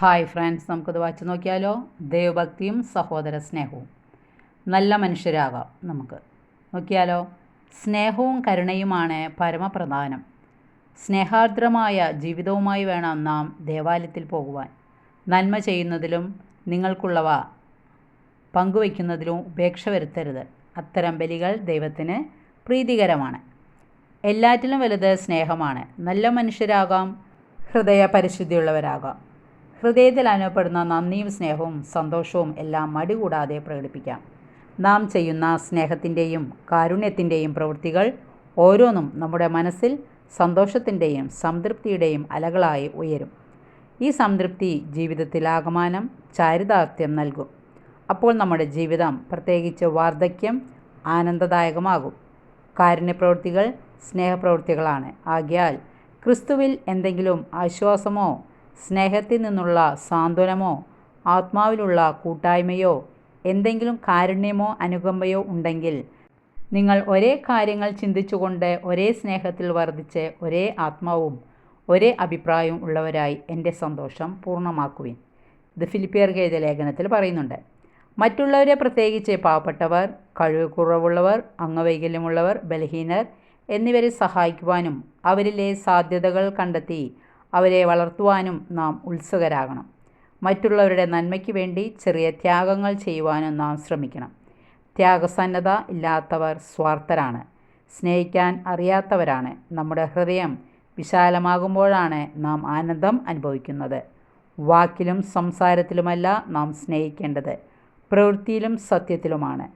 Hi friends നമുക്കത് വായിച്ചു നോക്കിയാലോ? ദൈവഭക്തിയും സഹോദര സ്നേഹവും. നല്ല മനുഷ്യരാകാം നമുക്ക്. നോക്കിയാലോ? സ്നേഹവും കരുണയുമാണ് പരമപ്രധാനം. സ്നേഹാർദ്രമായ ജീവിതവുമായി വേണം നാം ദേവാലയത്തിൽ പോകുവാൻ. നന്മ ചെയ്യുന്നതിലും നിങ്ങൾക്കുള്ളവ പങ്കുവയ്ക്കുന്നതിലും ഉപേക്ഷ വരുത്തരുത്. അത്തരം ബലികൾ ദൈവത്തിന് പ്രീതികരമാണ്. എല്ലാറ്റിലും വലുത് സ്നേഹമാണ്. നല്ല മനുഷ്യരാകാം ഹൃദയ പരിശുദ്ധിയുള്ളവരാകാം ഹൃദയത്തിൽ അനുഭവപ്പെടുന്ന നന്ദിയും സ്നേഹവും സന്തോഷവും എല്ലാം മടി കൂടാതെ പ്രകടിപ്പിക്കാം. നാം ചെയ്യുന്ന സ്നേഹത്തിന്റെയും കാരുണ്യത്തിന്റെയും പ്രവൃത്തികൾ ഓരോന്നും നമ്മുടെ മനസ്സിൽ സന്തോഷത്തിന്റെയും സംതൃപ്തിയുടെയും അലകളായി ഉയരും. ഈ സംതൃപ്തി ജീവിതത്തിൽ ആകമാനം ചാരിതാർത്ഥ്യം നൽകും. അപ്പോൾ നമ്മുടെ ജീവിതം പ്രത്യേകിച്ച് വാർദ്ധക്യം ആനന്ദദായകമാകും. കാരുണ്യപ്രവൃത്തികൾ സ്നേഹപ്രവൃത്തികളാണ്. ആകിയാൽ ക്രിസ്തുവിൽ എന്തെങ്കിലും ആശ്വാസമോ സ്നേഹത്തിൽ നിന്നുള്ള സാന്ത്വനമോ ആത്മാവിലുള്ള കൂട്ടായ്മയോ എന്തെങ്കിലും കാരുണ്യമോ അനുകമ്പയോ ഉണ്ടെങ്കിൽ നിങ്ങൾ ഒരേ കാര്യങ്ങൾ ചിന്തിച്ചുകൊണ്ട് ഒരേ സ്നേഹത്തിൽ വർദ്ധിച്ച് ഒരേ ആത്മാവും ഒരേ അഭിപ്രായവും ഉള്ളവരായി എന്റെ സന്തോഷം പൂർണമാക്കുവിൻ. ഇത് ഫിലിപ്പിയർ ഗേജ ലേഖനത്തിൽ പറയുന്നുണ്ട്. മറ്റുള്ളവരെ പ്രത്യേകിച്ച് പാവപ്പെട്ടവർ കഴിവ് കുറവുള്ളവർ അംഗവൈകല്യമുള്ളവർ ബലഹീനർ എന്നിവരെ സഹായിക്കുവാനും അവരിലെ സാധ്യതകൾ കണ്ടെത്തി അവരെ വളർത്തുവാനും നാം ഉത്സുകരാകണം. മറ്റുള്ളവരുടെ നന്മയ്ക്ക് വേണ്ടി ചെറിയ ത്യാഗങ്ങൾ ചെയ്യുവാനും നാം ശ്രമിക്കണം. ത്യാഗസന്നദ്ധ ഇല്ലാത്തവർ സ്വാർത്ഥരാണ്. സ്നേഹിക്കാൻ അറിയാത്തവരാണ്. നമ്മുടെ ഹൃദയം വിശാലമാകുമ്പോഴാണ് നാം ആനന്ദം അനുഭവിക്കുന്നത്. വാക്കിലും സംസാരത്തിലുമല്ല നാം സ്നേഹിക്കേണ്ടത്. പ്രവൃത്തിയിലും സത്യത്തിലുമാണ്.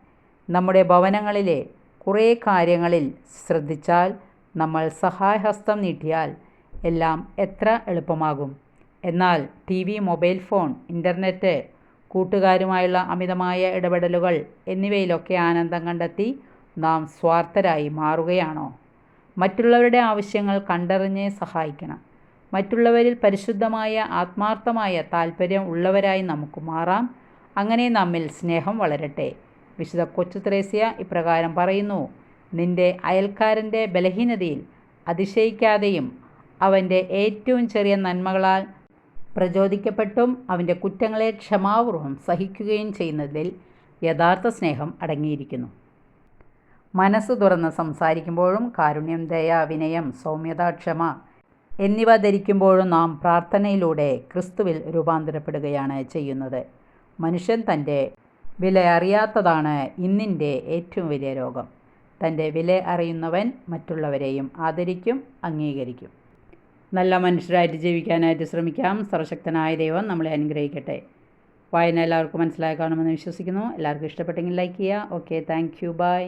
നമ്മുടെ ഭവനങ്ങളിലെ കുറേ കാര്യങ്ങളിൽ ശ്രദ്ധിച്ചാൽ നമ്മൾ സഹായഹസ്തം നീട്ടിയാൽ എല്ലാം എത്ര എളുപ്പമാകും. എന്നാൽ T V mobile phone internet കൂട്ടുകാരുമായുള്ള അമിതമായ ഇടപെടലുകൾ എന്നിവയിലൊക്കെ ആനന്ദം കണ്ടെത്തി നാം സ്വാർത്ഥരായി മാറുകയാണോ? മറ്റുള്ളവരുടെ ആവശ്യങ്ങൾ കണ്ടറിഞ്ഞ് സഹായിക്കണം. മറ്റുള്ളവരിൽ പരിശുദ്ധമായ ആത്മാർത്ഥമായ താല്പര്യം ഉള്ളവരായി നമുക്ക് മാറാം. അങ്ങനെ നമ്മിൽ സ്നേഹം വളരട്ടെ. വിശുദ്ധ കൊച്ചു ത്രേസ്യ ഇപ്രകാരം പറയുന്നു നിന്റെ അയൽക്കാരന്റെ ബലഹീനതയിൽ അതിശയിക്കാതെയും അവന്റെ ഏറ്റവും ചെറിയ നന്മകളാൽ പ്രചോദിക്കപ്പെട്ടും അവന്റെ കുറ്റങ്ങളെ ക്ഷമാപൂർവം സഹിക്കുകയും ചെയ്യുന്നതിൽ യഥാർത്ഥ സ്നേഹം അടങ്ങിയിരിക്കുന്നു. മനസ്സ് തുറന്ന് സംസാരിക്കുമ്പോഴും കാരുണ്യം ദയ വിനയം സൗമ്യത ക്ഷമ എന്നിവ ധരിക്കുമ്പോഴും നാം പ്രാർത്ഥനയിലൂടെ ക്രിസ്തുവിൽ രൂപാന്തരപ്പെടുകയാണ് ചെയ്യുന്നത്. മനുഷ്യൻ തന്റെ വില അറിയാത്തതാണ് ഇന്നിന്റെ ഏറ്റവും വലിയ രോഗം. തന്റെ വില അറിയുന്നവൻ മറ്റുള്ളവരെയും ആദരിക്കും അംഗീകരിക്കും. നല്ല മനുഷ്യരായിട്ട് ജീവിക്കാനായിട്ട് ശ്രമിക്കാം. സർവശക്തനായ ദൈവം നമ്മളെ അനുഗ്രഹിക്കട്ടെ. വായന എല്ലാവർക്കും മനസ്സിലായി കാണുമെന്ന് വിശ്വസിക്കുന്നു. എല്ലാവർക്കും ഇഷ്ടപ്പെട്ടെങ്കിൽ ലൈക്ക് ചെയ്യുക. Okay thank you by